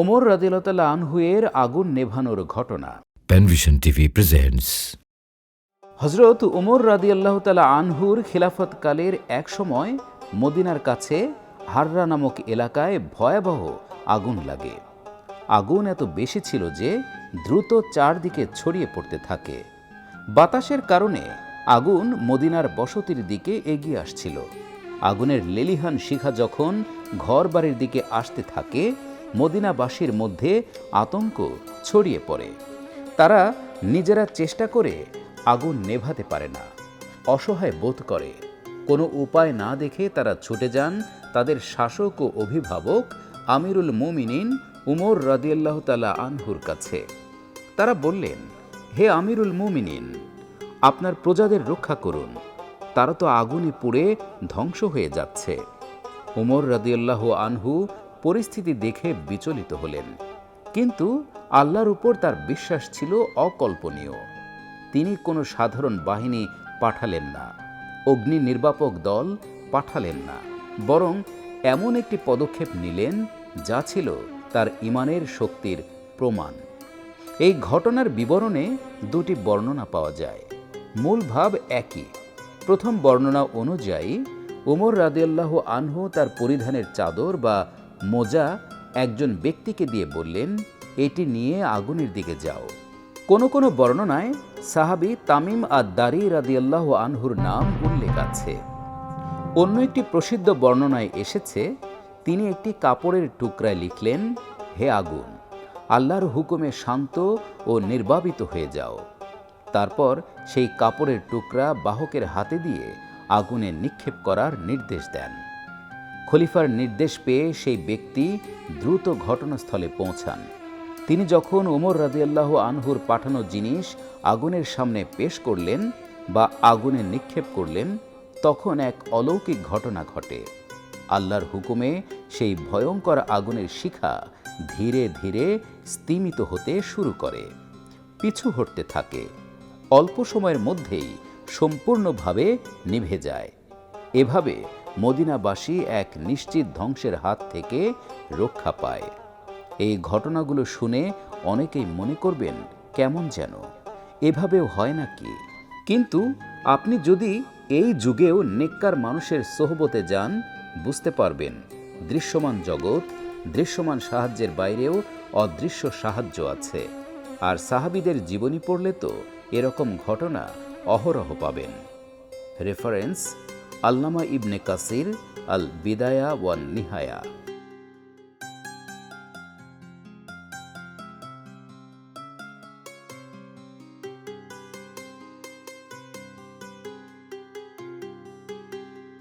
ওমর রাদিল্লা আনহুয়ের আগুন নেভানোর ঘটনা। TV presents হজরত উমর রাদিয়াল্লাহ তালা আনহুর খিলাফতকালের এক সময় মদিনার কাছে হাররা নামক এলাকায় ভয়াবহ আগুন লাগে। আগুন এত বেশি ছিল যে দ্রুত চারদিকে ছড়িয়ে পড়তে থাকে। বাতাসের কারণে আগুন মদিনার বসতির দিকে এগিয়ে আসছিল। আগুনের লেলিহান শিখা যখন ঘর বাড়ির দিকে আসতে থাকে মদিনাবাসীর মধ্যে আতঙ্ক ছড়িয়ে পড়ে। তারা নিজেরা চেষ্টা করে আগুন নেভাতে পারে না। অসহায় বোধ করে। কোনো উপায় না দেখে তারা ছুটে যান তাদের শাসক ও অভিভাবক আমিরুল মুমিনিন উমর রাদিয়াল্লাহ তালা আনহুর কাছে। তারা বললেন, হে আমিরুল মুমিনিন, আপনার প্রজাদের রক্ষা করুন। তারা তো আগুনে পুড়ে ধ্বংস হয়ে যাচ্ছে। উমর রাদিয়াল্লাহ আনহু পরিস্থিতি দেখে বিচলিত হলেন। কিন্তু আল্লাহর উপর তার বিশ্বাস ছিল অকল্পনীয়। তিনি কোনো সাধারণ বাহিনী পাঠালেন না, অগ্নি নির্বাপক দল পাঠালেন না, বরং এমন একটি পদক্ষেপ নিলেন যা ছিল তার ইমানের শক্তির প্রমাণ। এই ঘটনার বিবরণে দুটি বর্ণনা পাওয়া যায়। মূল ভাব একই। প্রথম বর্ণনা অনুযায়ী, উমর রাদিয়াল্লাহ আনহু তার পরিধানের চাদর বা মোজা একজন ব্যক্তিকে দিয়ে বললেন, এটি নিয়ে আগুনের দিকে যাও। কোনো কোনো বর্ণনায় সাহাবি তামিম আর দারি রাদিয়াল্লাহ আনহুর নাম উল্লেখ আছে। অন্য একটি প্রসিদ্ধ বর্ণনায় এসেছে, তিনি একটি কাপড়ের টুকরায় লিখলেন, হে আগুন, আল্লাহর হুকুমে শান্ত ও নির্বাবিত হয়ে যাও। তারপর সেই কাপড়ের টুকরা বাহকের হাতে দিয়ে আগুনে নিক্ষেপ করার নির্দেশ দেন। খলিফার নির্দেশ পেয়ে সেই ব্যক্তি দ্রুত ঘটনাস্থলে পৌঁছান। তিনি যখন ওমর রাদিয়াল্লাহ আনহুর পাঠানো জিনিস আগুনের সামনে পেশ করলেন বা আগুনে নিক্ষেপ করলেন, তখন এক অলৌকিক ঘটনা ঘটে। আল্লাহর হুকুমে সেই ভয়ঙ্কর আগুনের শিখা ধীরে ধীরে স্তিমিত হতে শুরু করে, পিছু হটতে থাকে, অল্প সময়ের মধ্যেই সম্পূর্ণভাবে নিভে যায়। এভাবে মদিনাবাসী এক নিশ্চিত ধ্বংসের হাত থেকে রক্ষা পায়। এই ঘটনাগুলো শুনে অনেকেই মনে করবেন, কেমন যেন? এভাবেও হয় নাকি? কিন্তু আপনি যদি এই যুগেও নেককার মানুষের সোহবতে যান, বুঝতে পারবেন, দৃশ্যমান জগৎ, দৃশ্যমান সাহায্যের বাইরেও অদৃশ্য সাহায্য আছে। আর সাহাবিদের জীবনী পড়লে তো এরকম ঘটনা অহরহ পাবেন। রেফারেন্স আল্লামা ইবনে কাসির আল বিদায়া ওয়ান নিহায়া